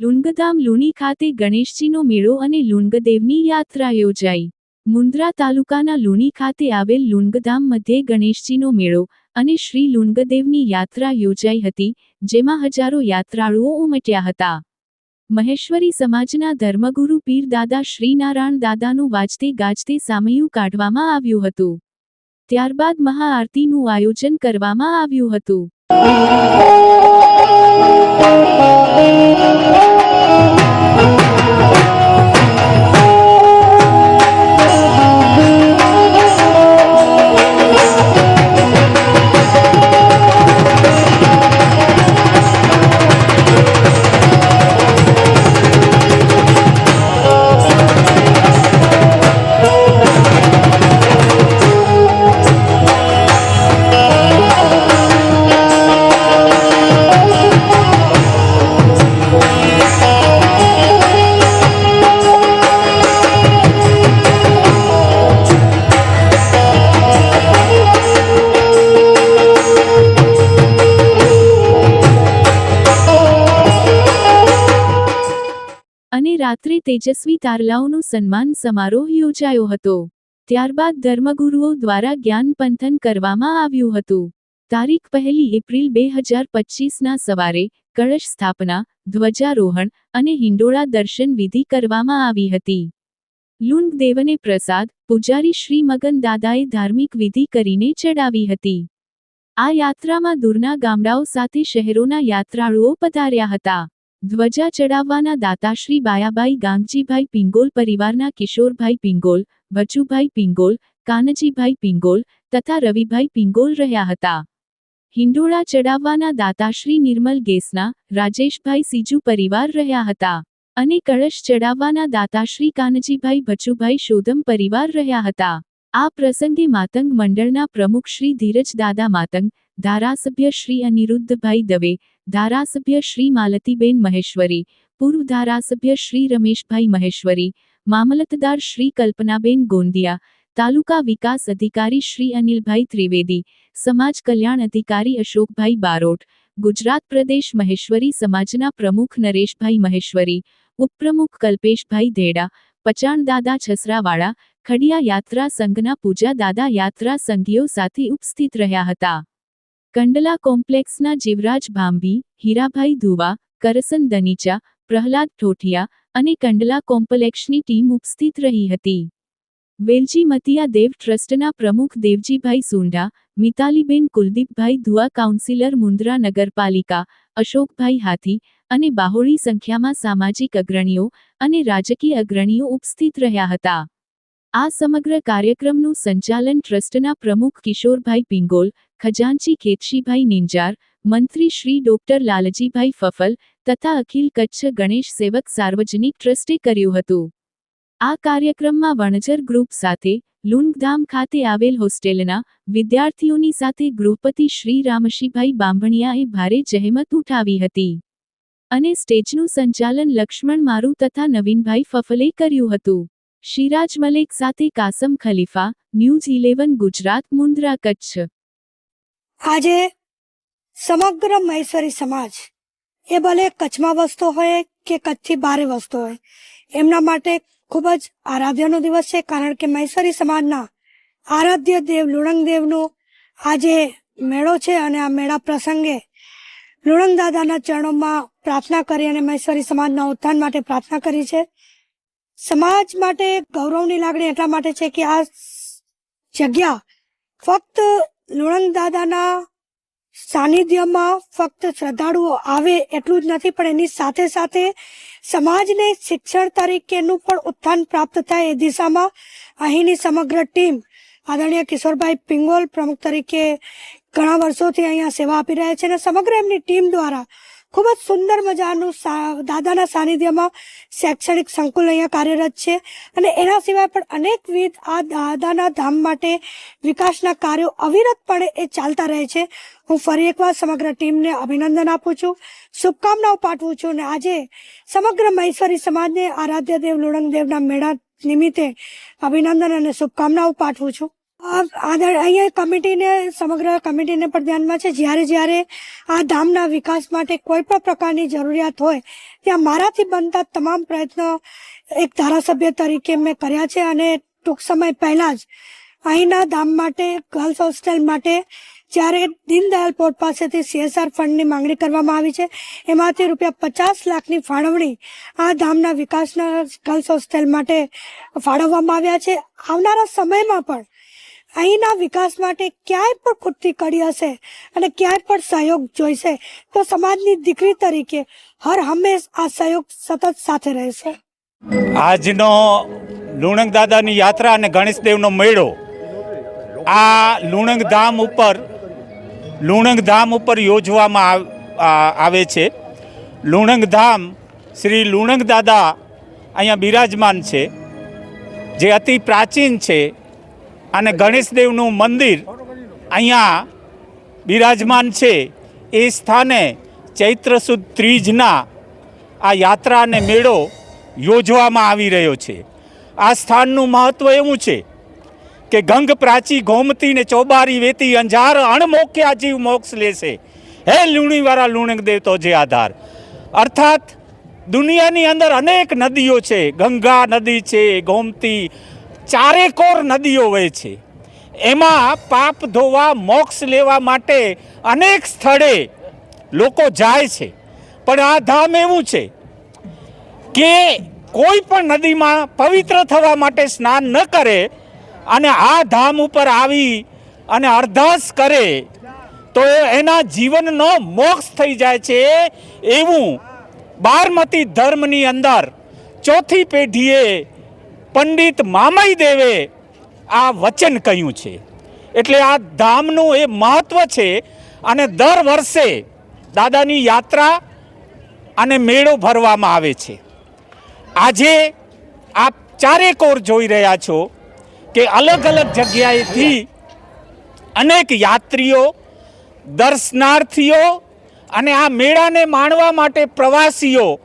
લુણગધામ લુણી ખાતે ગણેશજીનો મેળો અને લુંગદેવની યાત્રા યોજાઈ. મુન્દ્રા તાલુકાના લુણી ખાતે આવેલ લુંગધામ મધ્યે ગણેશજીનો મેળો અને શ્રી લુણગદેવની યાત્રા યોજાઈ હતી, જેમાં હજારો યાત્રાળુઓ ઉમટ્યા હતા. મહેશ્વરી સમાજના ધર્મગુરુ પીર દાદા શ્રીનારાયણ દાદાનું વાજતે ગાજતે સામયું કાઢવામાં આવ્યું હતું. ત્યારબાદ મહાઆરતીનું આયોજન કરવામાં આવ્યું હતું. તેજસ્વી તારલાઓનો સન્માન સમારોહ યોજાયો હતો. ત્યારબાદ ધર્મગુરુઓ દ્વારા જ્ઞાન પંથન કરવામાં આવ્યું હતું. તારીખ પહેલી એપ્રિલ બે હજાર પચીસના સવારે કળશ સ્થાપના, ધ્વજારોહણ અને હિંડોળા દર્શન વિધિ કરવામાં આવી હતી. લુંગદેવને પ્રસાદ, પૂજારી શ્રી મગન દાદાએ ધાર્મિક વિધિ કરીને ચડાવી હતી. આ યાત્રામાં દૂરના ગામડાઓ સાથે શહેરોના યાત્રાળુઓ પધાર્યા હતા. ધ્વજા ચડાવવાના દાતાશ્રી બાયાબાઈ ગાંગજીભાઈ પિંગોલ, પરિવારના કિશોરભાઈ પિંગોલ વચુભાઈ પિંગોલ, કાનજીભાઈ પિંગોલ તથા રવિભાઈ પિંગોલ રહ્યા હતા. હિંડોળા ચડાવવાના દાતાશ્રી નિર્મલ ગેસના, રાજેશભાઈ સીજુ પરિવાર રહ્યા હતા. અને કળશ ચડાવવાના દાતાશ્રી કાનજીભાઈ ભચુભાઈ શોધમ પરિવાર રહ્યા હતા. આ પ્રસંગે માતંગ મંડળના પ્રમુખ શ્રી ધીરજ દાદા માતંગ, ધારાસભ્ય શ્રી અનિરુદ્ધભાઈ દવે ધારાસભ્ય શ્રી માલતીબેન મહેશ્વરી, પૂર્વ ધારાસભ્ય શ્રી રમેશભાઈ મહેશ્વરી, મામલતદાર શ્રી કલ્પનાબેન ગોંદિયા, તાલુકા વિકાસ અધિકારી શ્રી અનિલભાઈ ત્રિવેદી, સમાજ કલ્યાણ અધિકારી અશોકભાઈ બારોટ, ગુજરાત પ્રદેશ મહેશ્વરી સમાજના પ્રમુખ નરેશભાઈ મહેશ્વરી, ઉપપ્રમુખ કલ્પેશભાઈ ધેડા, પચાણ દાદા છસરાવાળા, ખડિયા યાત્રા સંઘના પૂજા દાદા યાત્રા સંઘીઓ સાથે ઉપસ્થિત રહ્યા હતા. કંડલા કોમ્પ્લેક્સના જીવરાજ ભાંભી હીરાભાઈ ધુવા, કરસન દનીચા પ્રહલાદ ઠોઠિયા અને કંડલા કોમ્પ્લેક્ષની ટીમ ઉપસ્થિત રહી હતી. વેલજી મતિયા દેવ ટ્રસ્ટના પ્રમુખ દેવજીભાઈ સુંઢા મિતાલીબેન કુલદીપભાઈ ધુઆ કાઉન્સિલર મુન્દ્રા નગરપાલિકા, અશોકભાઈ હાથી અને બાહોળી સંખ્યામાં સામાજિક અગ્રણીઓ અને રાજકીય અગ્રણીઓ ઉપસ્થિત રહ્યા હતા. આ સમગ્ર કાર્યક્રમનું સંચાલન ટ્રસ્ટના પ્રમુખ કિશોરભાઈ પિંગોલ ખજાનચી કેતશીભાઈ નિંજાર, મંત્રી શ્રી ડોક્ટર લાલજીભાઈ ફફલ તથા અખિલ કચ્છ ગણેશ સેવક સાર્વજનિક ટ્રસ્ટે કર્યું હતું. આ કાર્યક્રમમાં વણજર ગ્રુપ સાથે લુંગધામ ખાતે આવેલ હોસ્ટેલના વિદ્યાર્થીઓની સાથે ગૃહપતિ શ્રી રામશીભાઈ બાંભણિયાએ ભારે જહેમત ઉઠાવી હતી. અને સ્ટેજનું સંચાલન લક્ષ્મણ મારુ તથા નવીનભાઈ ફફલે કર્યું હતું. શિરાજ મલેક સાથે કાસમ ખલીફા, ન્યૂઝ ઇલેવન ગુજરાત, મુન્દ્રા, કચ્છ. આજે સમગ્ર મહેશ્વરી સમાજ એ ભલે કચ્છમાં વસતો હોય કે કચ્છથી બારે વસતો હોય, એમના માટે ખૂબ જ આરાધ્યનો દિવસ છે, કારણ કે મહેશ્વરી સમાજના આરાધ્ય દેવ લુણંગ દેવનો આજે મેળો છે અને આ મેળા પ્રસંગે લુણંગ દાદાના ચરણોમાં પ્રાર્થના કરી અને મહેશ્વરી સમાજના ઉત્થાન માટે પ્રાર્થના કરી છે. સમાજ માટે ગૌરવની લાગણી એટલા માટે છે કે આ જગ્યા ફક્ત લુણંગ દાદાના સાનિધ્યમાં ફક્ત શ્રદ્ધાળુઓ આવે એટલું જ નથી, પણ એની સાથે સાથે સમાજને શિક્ષણ તરીકેનું પણ ઉત્થાન પ્રાપ્ત થાય એ દિશામાં અહીંની સમગ્ર ટીમ આદરણીય કિશોરભાઈ પિંગોલ પ્રમુખ તરીકે ઘણા વર્ષોથી અહીંયા સેવા આપી રહ્યા છે અને સમગ્ર એમની ટીમ દ્વારા ખૂબ જ સુંદર મજાનું દાદાના સાનિધ્યમાં શૈક્ષણિક સંકુલ અહીંયા કાર્યરત છે અને એના સિવાય પણ અનેકવિધ આ દાદાના ધામ માટે વિકાસના કાર્યો અવિરતપણે એ ચાલતા રહે છે. હું ફરી એકવાર સમગ્ર ટીમને અભિનંદન આપું છું. શુભકામનાઓ પાઠવું છું અને આજે સમગ્ર મહેશ્વરી સમાજને આરાધ્ય દેવ દેવના મેળા નિમિત્તે અભિનંદન અને શુભકામનાઓ પાઠવું છું. આદર અહીંયા કમિટીને, સમગ્ર કમિટીને પણ ધ્યાનમાં છે. જ્યારે જ્યારે આ ધામના વિકાસ માટે કોઈ પણ પ્રકારની જરૂરિયાત હોય, ત્યાં મારાથી બનતા તમામ પ્રયત્નો એક ધારાસભ્ય તરીકે મેં કર્યા છે અને ટૂંક સમય પહેલાં જ અહીંના ધામ માટે, ગર્લ્સ હોસ્ટેલ માટે જ્યારે દીનદયાલ પોર્ટ પાસેથી સીએસઆર ફંડની માંગણી કરવામાં આવી છે, એમાંથી રૂપિયા પચાસ લાખની ફાળવણી આ ધામના વિકાસના ગર્લ્સ હોસ્ટેલ માટે ફાળવવામાં આવ્યા છે. આવનારા સમયમાં પણ અહીંના વિકાસ માટે ક્યાંય પણ ખૂટતી કડી હશે અને ક્યાંય પણ સહયોગ જોઈશે, તો સમાજની દીકરી તરીકે હર હંમેશ આ સહયોગ સતત સાથે રહેશે. આજનો લુણંગ દાદાની યાત્રા અને ગણેશદેવનો મેળો, આ લુણંગ ધામ ઉપર, લુણંગ ધામ ઉપર યોજવામાં આવે છે. લુણંગ ધામ શ્રી લુણંગ દાદા અહીંયા બિરાજમાન છે, જે અતિ પ્રાચીન છે. અને ગણેશદેવનું મંદિર અહીંયા બિરાજમાન છે. એ સ્થાને ચૈત્ર સુદ ત્રીજના આ યાત્રા અને મેળો યોજવામાં આવી રહ્યો છે. આ સ્થાનનું મહત્ત્વ એવું છે કે ગંગ પ્રાચી ગોમતી ને ચોબારી વેતી અંજાર અણમોખ્યા જીવ મોક્ષ લેશે. હે લુણીવાળા લુણક દેવતો જે આધાર. અર્થાત દુનિયાની અંદર અનેક નદીઓ છે. ગંગા નદી છે, ગોમતી ચારેકોર નદીઓ વહે છે. એમાં પાપ ધોવા, મોક્ષ લેવા માટે અનેક સ્થળે લોકો જાય છે. પણ આ ધામ એવું છે કે કોઈ પણ નદીમાં પવિત્ર થવા માટે સ્નાન ન કરે અને આ ધામ ઉપર આવી અને અરદાસ કરે, તો એના જીવનનો મોક્ષ થઈ જાય છે એવું બારમતી ધર્મની અંદર ચોથી પેઢીએ પંડિત મામાઈ દેવે આ વચન કહ્યું છે. એટલે આ ધામનું એ મહત્વ છે અને દર વર્ષે દાદાની યાત્રા અને મેળો ભરવામાં આવે છે. આજે આપ ચારે કોર જોઈ રહ્યા છો કે અલગ અલગ જગ્યાએથી અનેક યાત્રીઓ, દર્શનાર્થીઓ અને આ મેળાને માણવા માટે પ્રવાસીઓ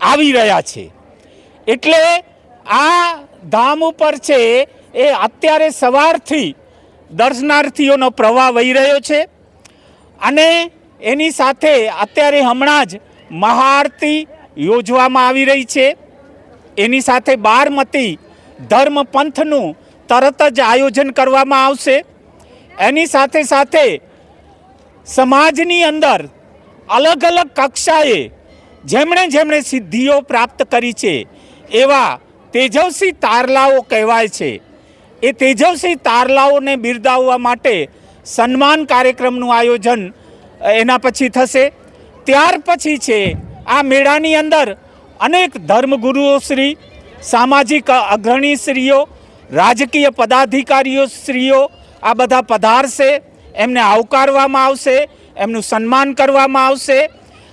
આવી રહ્યા છે. એટલે આ ધામ ઉપર છે એ અત્યારે સવારથી દર્શનાર્થીઓનો પ્રવાહ વહી રહ્યો છે. અને એની સાથે અત્યારે હમણાં જ મહાઆરતી યોજવામાં આવી રહી છે. એની સાથે બારમતી ધર્મપંથનું તરત જ આયોજન કરવામાં આવશે. એની સાથે સાથે સમાજની અંદર અલગ અલગ કક્ષાએ જેમણે જેમણે સિદ્ધિઓ પ્રાપ્ત કરી છે એવા તેજસ્વી તારલાઓ કહેવાય છે. એ તેજસ્વી તારલાઓને બિરદાવવા માટે સન્માન કાર્યક્રમનું આયોજન એના પછી થશે. ત્યાર પછી છે, આ મેળાની અંદર અનેક ધર્મગુરુઓ શ્રી, સામાજિક અગ્રણી શ્રીઓ, રાજકીય પદાધિકારીઓ શ્રીઓ આ બધા પધારશે. એમને આવકારવામાં આવશે, એમનું સન્માન કરવામાં આવશે.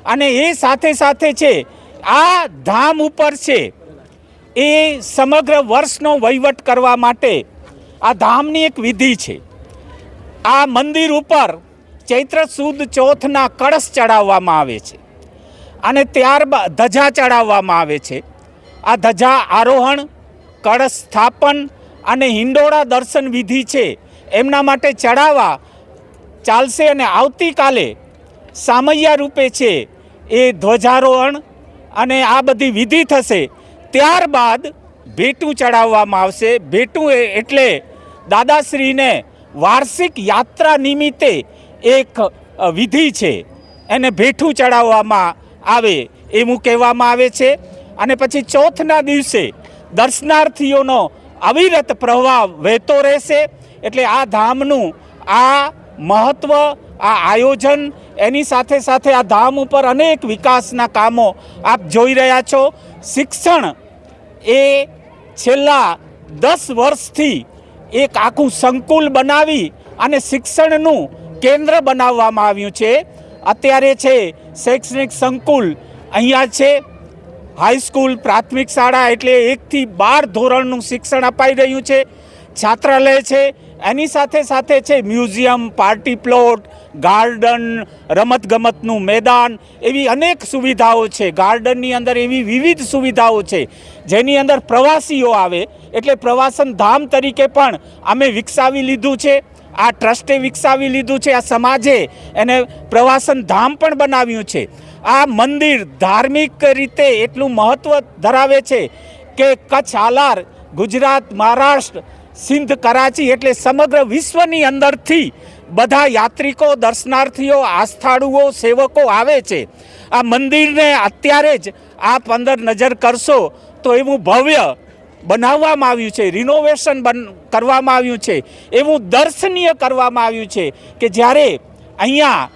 અને એ સાથે સાથે છે, આ ધામ ઉપર છે એ સમગ્ર વર્ષનો વહીવટ કરવા માટે આ ધામની એક વિધિ છે. આ મંદિર ઉપર ચૈત્ર સુદ ચોથના કળશ ચડાવવામાં આવે છે અને ત્યારબાદ ધજા ચડાવવામાં આવે છે. આ ધજા આરોહણ, કળશ સ્થાપન અને હિંડોળા દર્શન વિધિ છે. એમના માટે ચડાવવા ચાલશે અને આવતીકાલે સામૈયા રૂપે છે એ ધ્વજારોહણ અને આ બધી વિધિ થશે. ત્યારબાદ ભેટું ચડાવવામાં આવશે. ભેટું એટલે દાદાશ્રીને વાર્ષિક યાત્રા નિમિત્તે એક વિધિ છે. એને ભેઠું ચડાવવામાં આવે એવું કહેવામાં આવે છે. અને પછી ચોથના દિવસે દર્શનાર્થીઓનો અવિરત પ્રવાહ વહેતો રહેશે. એટલે આ ધામનું આ મહત્ત્વ આ આયોજન, એની સાથે સાથે આ ધામ ઉપર અનેક વિકાસના કામો આપ જોઈ રહ્યા છો. શિક્ષણ એ છેલ્લા દસ વર્ષથી એક આખું સંકુલ બનાવી અને શિક્ષણનું કેન્દ્ર બનાવવામાં આવ્યું છે. અત્યારે છે શૈક્ષણિક સંકુલ અહીંયા છે. હાઈસ્કૂલ પ્રાથમિક શાળા એટલે એકથી બાર ધોરણનું શિક્ષણ અપાઈ રહ્યું છે. છાત્રાલય છે. એની સાથે સાથે છે મ્યુઝિયમ, પાર્ટી પ્લોટ ગાર્ડન, રમતગમતનું મેદાન એવી અનેક સુવિધાઓ છે. ગાર્ડનની અંદર એવી વિવિધ સુવિધાઓ છે. જેની અંદર પ્રવાસીઓ આવે, એટલે પ્રવાસન ધામ તરીકે પણ અમે વિકસાવી લીધું છે. આ ટ્રસ્ટે વિકસાવી લીધું છે. આ સમાજે એને પ્રવાસન ધામ પણ બનાવ્યું છે. આ મંદિર ધાર્મિક રીતે એટલું મહત્ત્વ ધરાવે છે કે કચ્છ આલાર, ગુજરાત, મહારાષ્ટ્ર, સિંધ, કરાચી એટલે સમગ્ર વિશ્વની અંદરથી બધા યાત્રિકો, દર્શનાર્થીઓ, આસ્થાળુઓ, સેવકો આવે છે. આ મંદિરને અત્યારે જ આપ અંદર નજર કરશો તો એવું ભવ્ય બનાવવામાં આવ્યું છે રિનોવેશન બન, કરવામાં આવ્યું છે, એવું દર્શનીય કરવામાં આવ્યું છે કે જ્યારે અહીંયા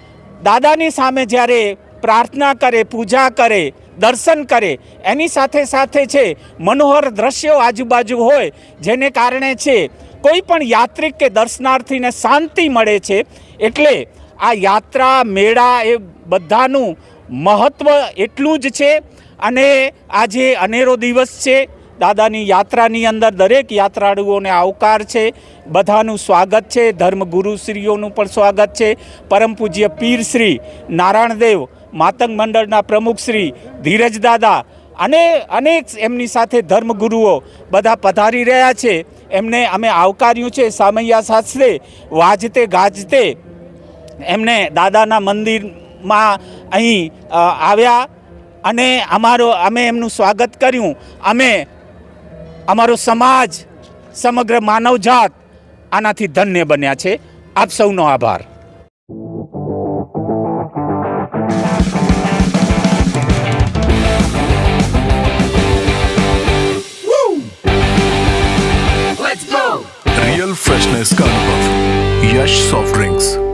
દાદાની સામે જ્યારે પ્રાર્થના કરે, પૂજા કરે, દર્શન કરે, એની સાથે સાથે છે, મનોહર દ્રશ્યો આજુબાજુ હોય, જેને કારણે છે કોઈ પણ યાત્રિક કે દર્શનાર્થીને શાંતિ મળે છે એટલે આ યાત્રા, મેળા એ બધાનું મહત્ત્વ એટલું જ છે અને આજે અનેરો દિવસ છે. દાદાની યાત્રાની અંદર દરેક યાત્રાળુઓને આવકાર છે. બધાનું સ્વાગત છે. ધર્મગુરુશ્રીઓનું પણ સ્વાગત છે. પરમ પૂજ્ય પીર શ્રી નારાયણદેવ, માતંગ મંડળના પ્રમુખશ્રી ધીરજ દાદા અને અનેક એમની સાથે ધર્મગુરુઓ બધા પધારી રહ્યા છે. એમને અમે આવકાર્યું છે, સામૈયા શાસ્ત્રે, વાજતે ગાજતે. એમને દાદાના મંદિરમાં અહીં આવ્યા અને અમારો, અમે એમનું સ્વાગત કર્યું. અમે, અમારો સમાજ, સમગ્ર માનવજાત આનાથી ધન્ય બન્યા છે. આપ સૌનો આભાર. soft drinks.